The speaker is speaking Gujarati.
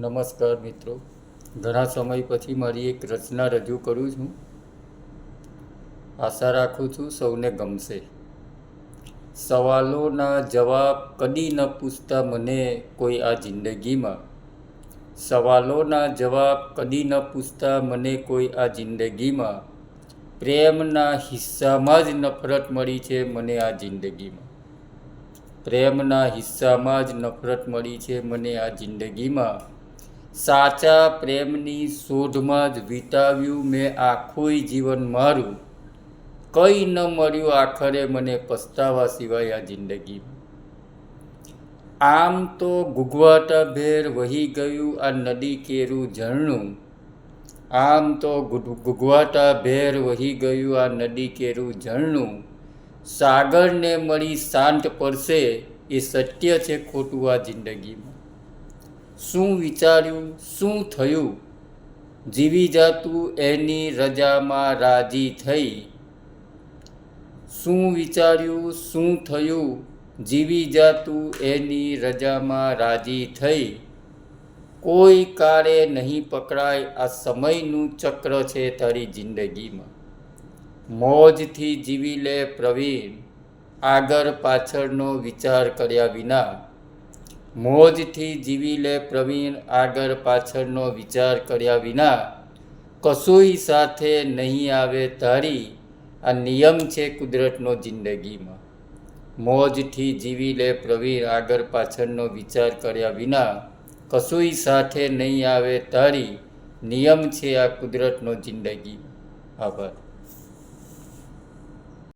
નમસ્કાર મિત્રો. ઘણા સમય પછી મારી એક રચના રજૂ કરું છું. આશા રાખું છું સૌને ગમશે. સવાલોના જવાબ કદી ન પૂછતા મને કોઈ આ જિંદગીમાં. સવાલોના જવાબ કદી ન પૂછતા મને કોઈ આ જિંદગીમાં. પ્રેમના હિસ્સામાં જ નફરત મળી છે મને આ જિંદગીમાં. પ્રેમના હિસ્સામાં જ નફરત મળી છે મને આ જિંદગીમાં. સાચા પ્રેમની શોધમાં જ વિતાવ્યું મેં આખુંય જીવન મારું. કંઈ ન મળ્યું આખરે મને પસ્તાવા સિવાય આ જિંદગીમાં આમ તો ગુગવાટા ભેર વહી ગયું આ નદી કેરું ઝરણું. આમ તો ગુગ- ગુગવાટા ભેર વહી ગયું આ નદી કેરું ઝરણું. સાગરને મળી શાંત પડશે એ સત્ય છે ખોટું આ જિંદગીમાં. શું વિચાર્યું, શું થયું? જીવી જાતું એની રજામાં રાજી થઈ. શું વિચાર્યું, શું થયું? જીવી જાતું એની રજામાં રાજી થઈ. કોઈ કાળે નહીં પકડાય આ સમયનું ચક્ર છે તારી જિંદગીમાં. મોજથી જીવી લે પ્રવીણ. આગળ પાછળનો વિચાર કર્યા વિના મોજથી જીવી લે પ્રવીણ આગળ પાછળનો વિચાર કર્યા વિના કશુંય સાથે નહીં આવે તારી, આ નિયમ છે કુદરતનો જિંદગીમાં. મોજથી જીવી લે પ્રવીણ આગળ પાછળનો વિચાર કર્યા વિના કશુંય સાથે નહીં આવે તારી, નિયમ છે આ કુદરતનો જિંદગીમાં આભાર.